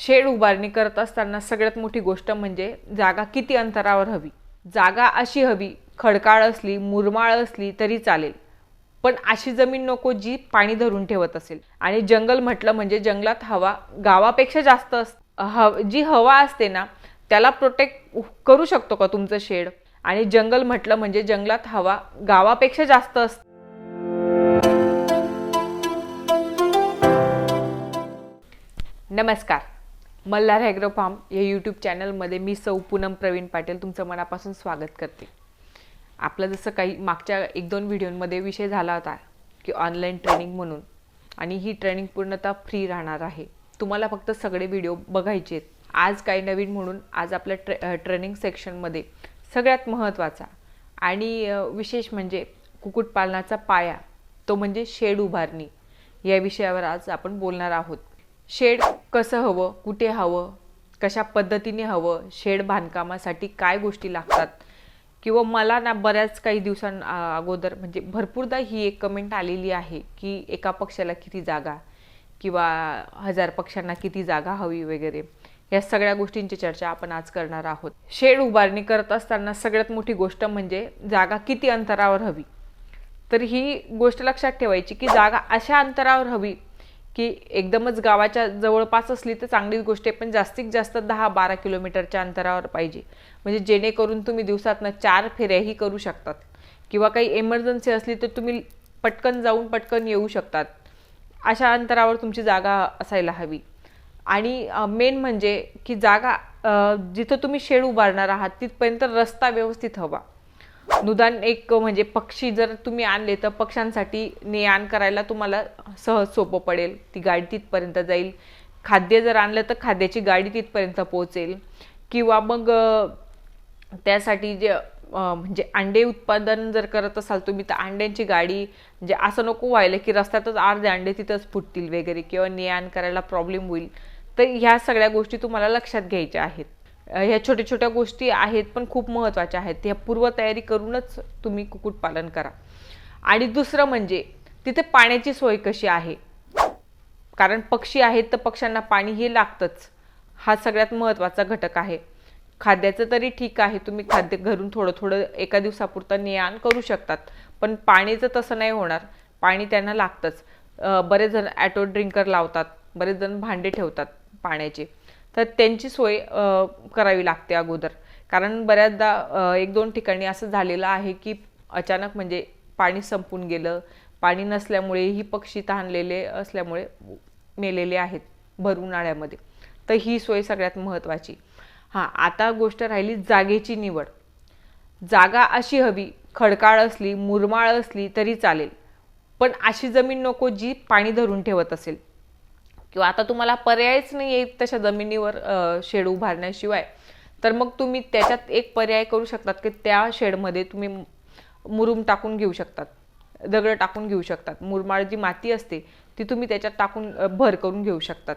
Shade उभारणी करत असताना सगळ्यात मोठी गोष्ट म्हणजे जागा किती अंतरावर हवी? जागा अशी हवी खडकाळ असली मुरमाळ असली तरी चालेल. पण अशी जमीन नको जी पाणी धरून ठेवत असेल. आणि जंगल म्हटलं म्हणजे जंगलात हवा गावापेक्षा जास्त अस हव जी हवा असते ना त्याला प्रोटेक्ट करू शकतो का तुमचं शेड? आणि जंगल म्हटलं म्हणजे जंगलात हवा गावापेक्षा जास्त असते नमस्कार. मल्हार ॲग्रो फार्म या यूट्यूब चॅनलमध्ये मी सौ पूनम प्रवीण पाटील तुमचं मनापासून स्वागत करते. आपलं जसं काही मागच्या एक दोन व्हिडिओमध्ये विषय झाला होता की ऑनलाईन ट्रेनिंग म्हणून आणि ही ट्रेनिंग पूर्णतः फ्री राहणार आहे. तुम्हाला फक्त सगळे व्हिडिओ बघायचे आहेत. आज काही नवीन म्हणून आज आपल्या ट्रे ट्रेनिंग सेक्शनमध्ये सगळ्यात महत्त्वाचा आणि विशेष म्हणजे कुक्कुटपालनाचा पाया तो म्हणजे शेड उभारणी या विषयावर आज आपण बोलणार आहोत. शेड कसं हवं कुठे हवं कशा पद्धतीने हवं शेड बांधकामासाठी काय गोष्टी लागतात? किंवा मला ना बऱ्याच काही दिवसां अगोदर म्हणजे भरपूरदा ही एक कमेंट आलेली आहे की एका पक्षाला किती जागा किंवा हजार पक्षांना किती जागा हवी वगैरे. या सगळ्या गोष्टींची चर्चा आपण आज करणार आहोत. शेड उभारणी करत असताना सगळ्यात मोठी गोष्ट म्हणजे जागा किती अंतरावर हवी? तर ही गोष्ट लक्षात ठेवायची की जागा अशा अंतरावर हवी की एकदमच गावाच्या जवळपास असली तर चांगलीच गोष्ट आहे पण जास्तीत जास्त दहा बारा किलोमीटरच्या अंतरावर पाहिजे. म्हणजे जेणेकरून तुम्ही दिवसातनं चार फेऱ्याही करू शकतात. किंवा काही एमर्जन्सी असली तर तुम्ही पटकन जाऊन पटकन येऊ शकतात. अशा अंतरावर तुमची जागा असायला हवी. आणि मेन म्हणजे की जागा जिथं तुम्ही शेड उभारणार आहात तिथपर्यंत रस्ता व्यवस्थित हवा. निदान एक म्हणजे पक्षी जर तुम्ही आणले तर पक्ष्यांसाठी ने आण करायला तुम्हाला सहज सोपं पडेल. ती गाडी तिथपर्यंत जाईल. खाद्य जर आणलं तर खाद्याची गाडी तिथपर्यंत पोहोचेल. किंवा मग त्यासाठी जे म्हणजे अंडे उत्पादन जर करत असाल तुम्ही तर अंड्यांची गाडी म्हणजे असं नको व्हायला की रस्त्यातच अर्धे अंडे तिथंच फुटतील वगैरे किंवा ने आण करायला प्रॉब्लेम होईल. तर ह्या सगळ्या गोष्टी तुम्हाला लक्षात घ्यायच्या आहेत. ह्या छोट्या छोट्या गोष्टी आहेत पण खूप महत्त्वाच्या आहेत. ह्या पूर्वतयारी करूनच तुम्ही कुक्कुटपालन करा. आणि दुसरं म्हणजे तिथे पाण्याची सोय कशी आहे? कारण पक्षी आहेत तर पक्ष्यांना पाणी हे लागतंच. हा सगळ्यात महत्त्वाचा घटक आहे. खाद्याचं तरी ठीक आहे तुम्ही खाद्य घरून थोडं थोडं एका दिवसापुरतं ने आण करू शकतात. पण पाणीचं तसं नाही होणार. पाणी त्यांना लागतंच. बरेच जण ॲटो ड्रिंकर लावतात बरेच जण भांडे ठेवतात पाण्याचे. तर त्यांची सोय करावी लागते अगोदर. कारण बऱ्याचदा एक दोन ठिकाणी असं झालेलं आहे की अचानक म्हणजे पाणी संपून गेलं पाणी नसल्यामुळे ही पक्षी तहानलेले असल्यामुळे मेलेले आहेत भर उन्हाळ्यामध्ये तर ही सोय सगळ्यात महत्त्वाची. हां आता गोष्ट राहिली जागेची निवड. जागा अशी हवी खडकाळ असली मुरमाळ असली तरी चालेल. पण अशी जमीन नको जी पाणी धरून ठेवत असेल. किंवा आता तुम्हाला पर्यायच नाही येत तशा जमिनीवर शेड उभारण्याशिवाय. तर मग तुम्ही त्याच्यात एक पर्याय करू शकतात की त्या शेडमध्ये तुम्ही मुरुम टाकून घेऊ शकतात. दगड टाकून घेऊ शकतात. मुरमाळ जी माती असते ती तुम्ही त्याच्यात टाकून भर करून घेऊ शकतात.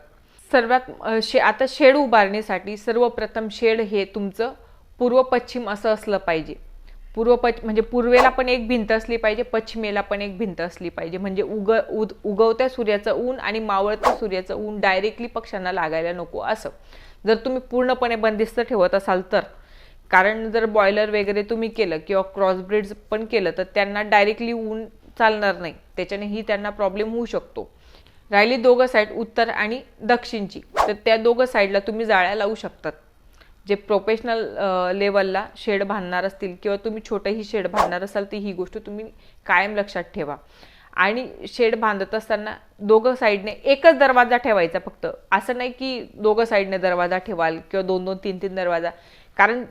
सर्वात शे आता शेड उभारण्यासाठी सर्वप्रथम शेड हे तुमचं पूर्व पश्चिम असं असलं पाहिजे. पूर्व पच म्हणजे पूर्वेला पण एक भिंत असली पाहिजे पश्चिमेला पण एक भिंत असली पाहिजे. म्हणजे उग उद उगवत्या सूर्याचं ऊन आणि मावळत्या सूर्याचं ऊन डायरेक्टली पक्ष्यांना लागायला नको असं. जर तुम्ही पूर्णपणे बंदिस्त ठेवत असाल तर. कारण जर बॉयलर वगैरे तुम्ही केलं किंवा क्रॉसब्रिड्स पण केलं तर त्यांना डायरेक्टली ऊन चालणार नाही. त्याच्यानेही त्यांना प्रॉब्लेम होऊ शकतो. राहिली दोघं साईड उत्तर आणि दक्षिणची. तर त्या दोघं साईडला तुम्ही जाळ्या लावू शकतात. जे प्रोफेशनल लेवलला शेड बांधणार असतील किंवा तुम्ही छोटंही शेड बांधणार असाल ती ही गोष्ट तुम्ही कायम लक्षात ठेवा. आणि शेड बांधत असताना दोघं साईडने एकच दरवाजा ठेवायचा फक्त. असं नाही की दोघं साईडने दरवाजा ठेवाल किंवा दोन दोन तीन तीन दरवाजा. कारण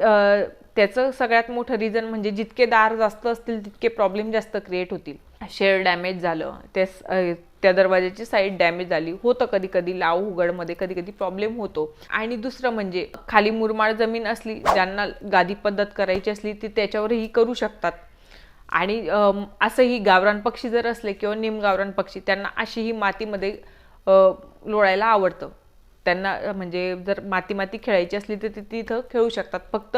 त्याचं सगळ्यात मोठं रिझन म्हणजे जितके दार जास्त असतील तितके प्रॉब्लेम जास्त क्रिएट होतील. शेड डॅमेज झालं त्या त्या दरवाजाची साईड डॅमेज झाली. होतं कधी कधी लाव उघडमध्ये कधी कधी प्रॉब्लेम होतो. आणि दुसरं म्हणजे खाली मुरमाड जमीन असली ज्यांना गादी पद्धत करायची असली ती त्याच्यावरही करू शकतात. आणि असंही गावरान पक्षी जर असले किंवा निम गावरान पक्षी त्यांना अशीही मातीमध्ये लोळायला आवडतं. त्यांना म्हणजे जर माती माती खेळायची असली तर ते तिथं खेळू शकतात. फक्त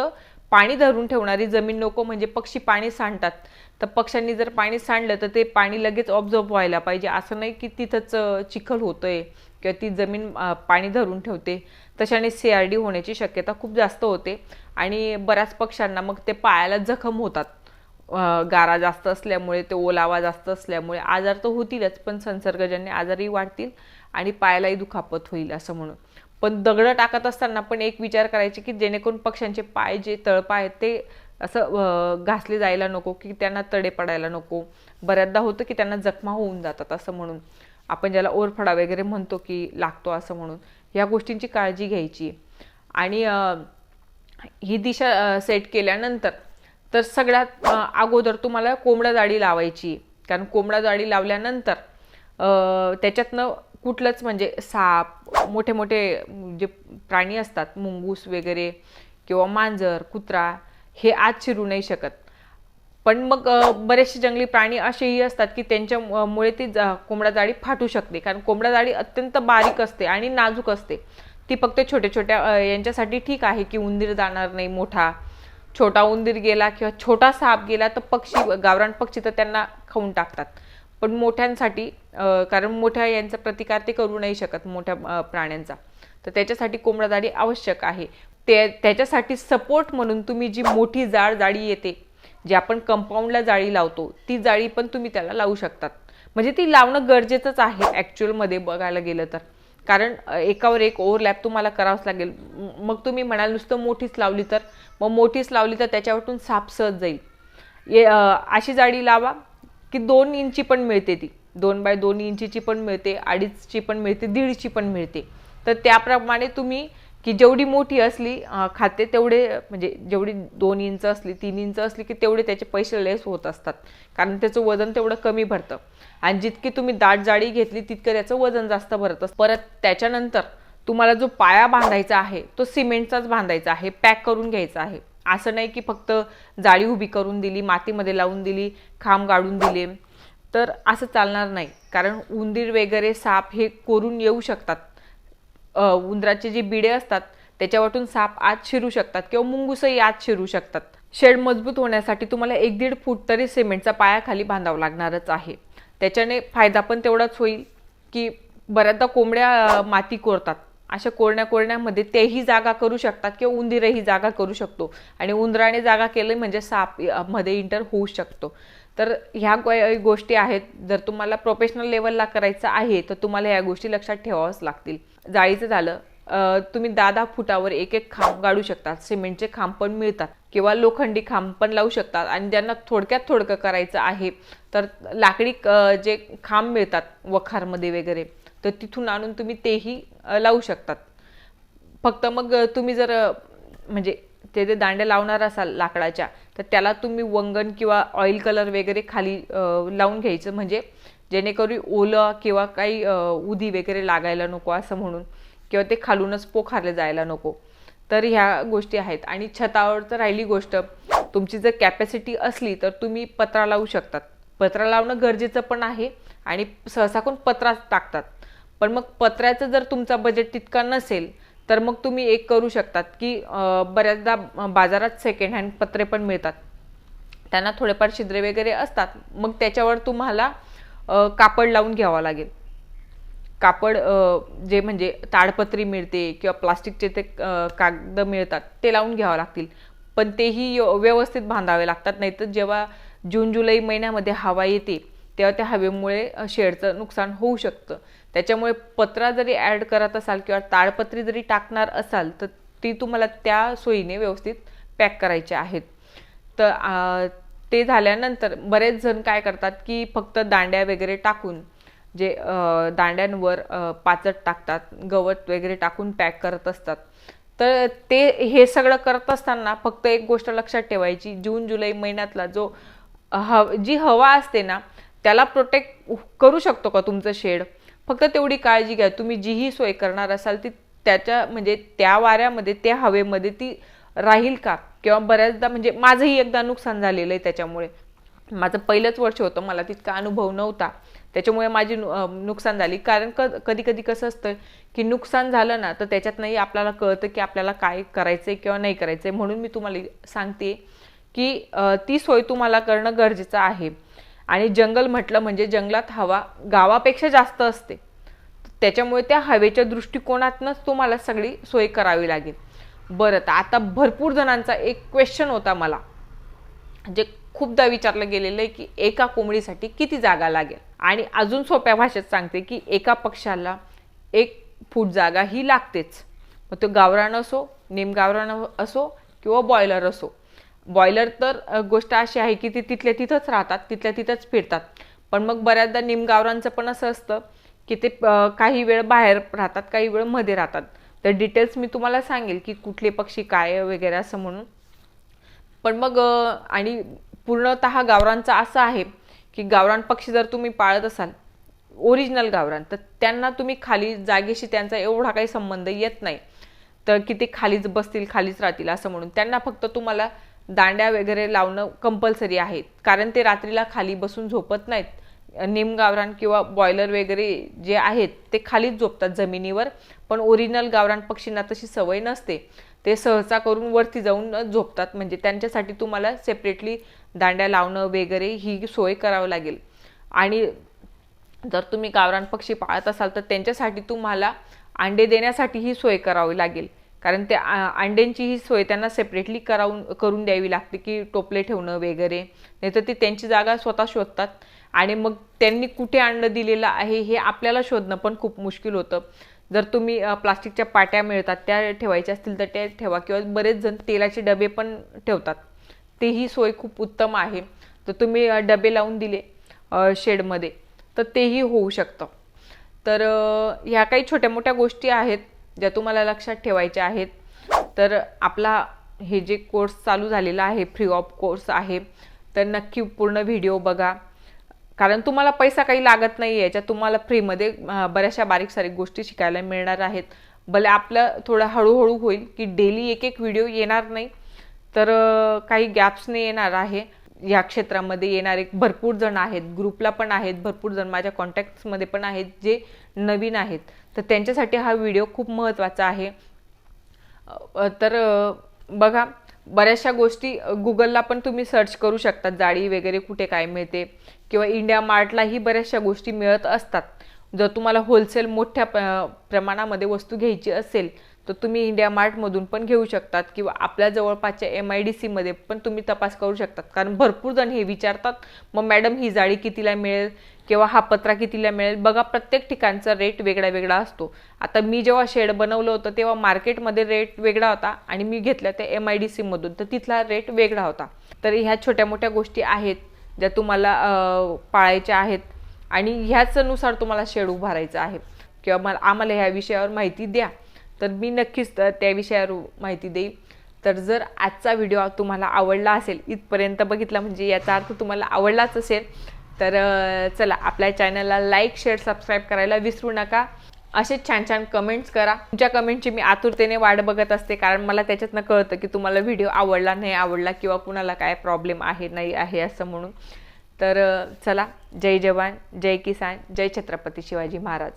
पाणी धरून ठेवणारी जमीन नको म्हणजे पक्षी पाणी सांडतात. तर पक्ष्यांनी जर पाणी सांडलं तर ते पाणी लगेच ऑब्झर्व व्हायला पाहिजे. असं नाही की तिथंच चिखल होतंय किंवा ती जमीन पाणी धरून ठेवते. तशाने सी आर डी होण्याची शक्यता खूप जास्त होते. आणि बऱ्याच पक्ष्यांना मग ते पायाला जखम होतात. गारा जास्त असल्यामुळे ते ओलावा जास्त असल्यामुळे. आजार तर होतीलच पण संसर्गजन्य आजारही वाढतील आणि पायालाही दुखापत होईल असं म्हणून. पण दगडं टाकत असताना पण एक विचार करायचे की जेणेकरून पक्ष्यांचे पाय जे तळपाय आहेत ते असं घासले जायला नको की त्यांना तडे पडायला नको. बऱ्याचदा होतं की त्यांना जखमा होऊन जातात असं म्हणून. आपण ज्याला ओरफडा वगैरे म्हणतो की लागतो असं म्हणून. या गोष्टींची काळजी घ्यायची. आणि ही दिशा सेट केल्यानंतर तर सगळ्यात अगोदर तुम्हाला कोंबडा जाळी लावायची. कारण कोंबडा जाळी लावल्यानंतर त्याच्यातनं कुठलंच म्हणजे साप मोठे मोठे जे प्राणी असतात मुंगूस वगैरे किंवा मांजर कुत्रा हे आज शिरू नाही शकत. पण मग बरेचसे जंगली प्राणी असेही असतात की त्यांच्यामुळे ती जा- कोंबडा जाळी फाटू शकते. कारण कोंबडा जाळी अत्यंत बारीक असते आणि नाजूक असते. ती फक्त छोट्या छोट्या यांच्यासाठी ठीक आहे की उंदीर जाणार नाही मोठा. छोटा उंदीर गेला किंवा छोटा साप गेला तर पक्षी गावरान पक्षी तर त्यांना खाऊन टाकतात. पण मोठ्यांसाठी कारण मोठ्या यांचा प्रतिकार ते करू नाही शकत मोठ्या प्राण्यांचा. तर त्याच्यासाठी कोंबडा जाळी आवश्यक आहे. ते त्याच्यासाठी सपोर्ट म्हणून तुम्ही जी मोठी जाड जाळी येते जी आपण कंपाऊंडला जाळी लावतो ती जाळी पण तुम्ही त्याला लावू शकतात. म्हणजे ती लावणं गरजेचंच आहे ॲक्च्युअलमध्ये बघायला गेलं तर. कारण एकावर एक ओव्हरलॅप तुम्हाला करावंच लागेल. मग तुम्ही म्हणाल नुसतं मोठीच लावली तर मग मोठीच लावली तर त्याच्यावरून साप सहज जाईल. ये अशी जाळी लावा की दोन इंची पण मिळते ती. दोन बाय दोन इंचीची पण मिळते अडीचची पण मिळते दीडची पण मिळते. तर त्याप्रमाणे तुम्ही की जेवढी मोठी असली खाते तेवढे म्हणजे जेवढी दोन इंच असली तीन इंच असली की तेवढे त्याचे पैसे लेस होत असतात. कारण त्याचं वजन तेवढं कमी भरतं. आणि जितकी तुम्ही दाट जाळी घेतली तितकं त्याचं वजन जास्त भरत असतं. परत त्याच्यानंतर तुम्हाला जो पाया बांधायचा आहे तो सिमेंटचाच बांधायचा आहे पॅक करून घ्यायचा आहे. असं नाही की फक्त जाळी उभी करून दिली मातीमध्ये लावून दिली खांब गाडून दिले. तर असं चालणार नाही. कारण उंदीर वगैरे साप हे कोरून येऊ शकतात. उंदराचे जे बिडे असतात त्याच्यावरून साप आत शिरू शकतात किंवा मुंगूसही आत शिरू शकतात. शेड मजबूत होण्यासाठी तुम्हाला एक दीड फूट तरी सिमेंटचा पाया खाली बांधावा लागणारच आहे. त्याच्याने फायदा पण तेवढाच होईल की बऱ्याचदा कोंबड्या माती कोरतात. अशा कोरण्या कोरण्यामध्ये तेही जागा करू शकतात किंवा उंदीरही जागा करू शकतो. आणि उंदराने जागा केली म्हणजे सापमध्ये इंटर होऊ शकतो. तर ह्या गोष्टी आहेत. जर तुम्हाला प्रोफेशनल लेवलला करायचं आहे तर तुम्हाला ह्या गोष्टी लक्षात ठेवाव्याच लागतील. जाळीचं झालं तुम्ही दहा दहा फुटावर एक एक खांब गाडू शकतात सिमेंटचे खांब पण मिळतात किंवा लोखंडी खांब पण लावू शकतात आणि ज्यांना थोडक्यात थोडकं करायचं आहे तर लाकडी जे खांब मिळतात वखारमध्ये वगैरे तर तिथून आणून तुम्ही तेही लावू शकतात. फक्त मग तुम्ही जर म्हणजे ते जे दांड्या लावणार असाल लाकडाच्या तर त्याला तुम्ही वंगण किंवा ऑइल कलर वगैरे खाली लावून घ्यायचं म्हणजे जेणेकरून ओलं किंवा काही उदी वगैरे लागायला नको असं म्हणून किंवा ते खालूनच पोखारले जायला नको. तर ह्या गोष्टी आहेत. आणि छतावर तर राहिली गोष्ट तुमची जर कॅपॅसिटी असली तर तुम्ही पत्रा लावू शकतात. पत्रा लावणं गरजेचं पण आहे आणि सहसा कोण पत्राच टाकतात. पण मग पत्र्याचं जर तुमचा बजेट तितका नसेल तर मग तुम्ही एक करू शकतात की बऱ्याचदा बाजारात सेकंड हँड पत्रे पण मिळतात. त्यांना थोडेफार छिद्रे वगैरे असतात. मग त्याच्यावर तुम्हाला कापड लावून घ्यावं लागेल. कापड जे म्हणजे ताडपत्री मिळते किंवा प्लास्टिकचे ते कागद मिळतात ते लावून घ्यावं लागतील. पण तेही व्यवस्थित बांधावे लागतात. नाहीतर जेव्हा जून जुलै महिन्यामध्ये हवा येते तेव्हा त्या हवेमुळे शेडचं नुकसान होऊ शकतं. त्याच्यामुळे पत्रा जरी ॲड करत असाल किंवा ताडपत्री जरी टाकणार असाल तर ती तुम्हाला त्या सोयीने व्यवस्थित पॅक करायचे आहेत. तर ते झाल्यानंतर बरेच जण काय करतात की फक्त दांड्या वगैरे टाकून जे दांड्यांवर पाचट टाकतात गवत वगैरे टाकून पॅक करत असतात. तर ते हे सगळं करत असताना फक्त एक गोष्ट लक्षात ठेवायची जून जुलै महिन्यातला जो हव जी हवा असते ना त्याला प्रोटेक्ट करू शकतो का तुमचं शेड? फक्त तेवढी काळजी घ्या. तुम्ही जीही सोय करणार असाल ती त्याच्या म्हणजे त्या वाऱ्यामध्ये त्या हवेमध्ये ती राहील का? किंवा बऱ्याचदा म्हणजे माझंही एकदा नुकसान झालेलं आहे त्याच्यामुळे. माझं पहिलंच वर्ष होतं मला तितका अनुभव नव्हता. त्याच्यामुळे माझी नुकसान झाली. कारण क कधी कधी कसं असतं की नुकसान झालं ना तर त्याच्यातनंही आपल्याला कळतं की आपल्याला काय करायचं किंवा नाही करायचं म्हणून मी तुम्हाला सांगते की ती सोय तुम्हाला करणं गरजेचं आहे. आणि जंगल म्हटलं म्हणजे जंगलात हवा गावापेक्षा जास्त असते. त्याच्यामुळे त्या हवेच्या दृष्टिकोनातनंच तुम्हाला सगळी सोय करावी लागेल. बरं तर आता भरपूर जणांचा एक क्वेश्चन होता मला जे खूपदा विचारलं गेलेलं आहे की एका कोंबडीसाठी किती जागा लागेल? आणि अजून सोप्या भाषेत सांगते की एका पक्षाला एक फूट जागा ही लागतेच. मग तो गावरान असो नेमगावरान असो किंवा बॉयलर असो. बॉयलर तर गोष्ट अशी आहे की ती तिथल्या तिथंच राहतात तिथल्या तिथंच फिरतात. पण मग बऱ्याचदा निमगावरांचं पण असं असतं की ते काही वेळ बाहेर राहतात काही वेळमध्ये राहतात. तर डिटेल्स मी तुम्हाला सांगेल की कुठले पक्षी काय वगैरे असं म्हणून. पण मग आणि पूर्णतः गावरांचा असं आहे की गावरान पक्षी जर तुम्ही पाळत असाल ओरिजिनल गावरान तर त्यांना तुम्ही खाली जागेशी त्यांचा एवढा काही संबंध येत नाही. तर की ते खालीच बसतील खालीच राहतील असं म्हणून. त्यांना फक्त तुम्हाला दांड्या वगैरे लावणं कंपल्सरी आहे. कारण ते रात्रीला खाली बसून झोपत नाहीत. निमगावरान किंवा बॉयलर वगैरे जे आहेत ते खालीच झोपतात जमिनीवर. पण ओरिजिनल गावरान पक्षींना तशी सवय नसते. ते सहसा करून वरती जाऊन झोपतात. म्हणजे त्यांच्यासाठी तुम्हाला सेपरेटली दांड्या लावणं वगैरे ही सोय करावं लागेल. आणि जर तुम्ही गावरान पक्षी पाळत असाल तर त्यांच्यासाठी तुम्हाला अंडे देण्यासाठी ही सोय करावी लागेल. कारण ते आ- अंड्यांची ही सोय त्यांना सेपरेटली करावून करून द्यावी लागते की टोपले ठेवणं वगैरे. नाही तर ते त्यांची जागा स्वतः शोधतात. आणि मग त्यांनी कुठे अंडं दिलेलं आहे हे आपल्याला शोधणं पण खूप मुश्किल होतं. जर तुम्ही प्लास्टिकच्या पाट्या मिळतात त्या ठेवायच्या असतील तर त्या ठेवा. किंवा बरेच जण तेलाचे डबे पण ठेवतात. तेही सोय खूप उत्तम आहे. तर तुम्ही डबे लावून दिले शेडमध्ये तर तेही होऊ शकतं. तर ह्या काही छोट्या मोठ्या गोष्टी आहेत. ज्या तुम्हाला लक्षात ठेवायच्या आहेत तर आपला हे जे कोर्स चालू झालेला आहे फ्री ऑफ कोर्स आहे तर नक्की पूर्ण व्हिडिओ बघा. कारण तुम्हाला पैसा काही लागत नाही याच्यात तुम्हाला फ्रीमध्ये बऱ्याचशा बारीक सारीक गोष्टी शिकायला मिळणार आहेत. भले आपलं थोडं हळूहळू होईल की डेली एक एक व्हिडिओ येणार नाही तर काही गॅप्सने येणार आहे. या क्षेत्रामध्ये येणारे भरपूर जण आहेत ग्रुपला पण आहेत भरपूर जण माझ्या कॉन्टॅक्ट्समध्ये पण आहेत जे नवीन आहेत. तर त्यांच्यासाठी हा व्हिडिओ खूप महत्त्वाचा आहे. तर बघा बऱ्याचशा गोष्टी गुगलला पण तुम्ही सर्च करू शकता. जाळी वगैरे कुठे काय मिळते किंवा इंडिया मार्टलाही बऱ्याचशा गोष्टी मिळत असतात. जर तुम्हाला होलसेल मोठ्या प्रमाणामध्ये वस्तू घ्यायची असेल तर तुम्ही इंडिया मार्टमधून पण घेऊ शकतात किंवा आपल्या जवळपासच्या एम आय डी सीमध्ये पण तुम्ही तपास करू शकतात. कारण भरपूर जण हे विचारतात मग मॅडम ही जाळी कितीला मिळेल किंवा हा पत्रा कितीला मिळेल? बघा प्रत्येक ठिकाणचा रेट वेगळा वेगळा असतो. आता मी जेव्हा शेड बनवलं होतं तेव्हा मार्केटमध्ये रेट वेगळा होता आणि मी घेतल्या त्या एम आय डी सीमधून तर तिथला रेट वेगळा होता. तर ह्या छोट्या मोठ्या गोष्टी आहेत ज्या तुम्हाला पाळायच्या आहेत आणि ह्याचनुसार तुम्हाला शेड उभारायचं आहे. किंवा मला आम्हाला ह्या विषयावर माहिती द्या. तर मी नक्कीच त्या विषयावर माहिती देईन. तर जर आजचा व्हिडिओ तुम्हाला आवडला असेल इथपर्यंत बघितला म्हणजे याचा अर्थ तुम्हाला आवडलाच असेल तर चला आपल्या चॅनलला लाईक शेअर सबस्क्राईब करायला विसरू नका. असेच छान छान कमेंट्स करा. तुमच्या कमेंटची मी आतुरतेने वाट बघत असते कारण मला त्याच्यातनं कळतं की तुम्हाला व्हिडिओ आवडला नाही आवडला किंवा कुणाला काय प्रॉब्लेम आहे नाही आहे असं म्हणून. तर चला जय जवान जय किसान जय छत्रपती शिवाजी महाराज.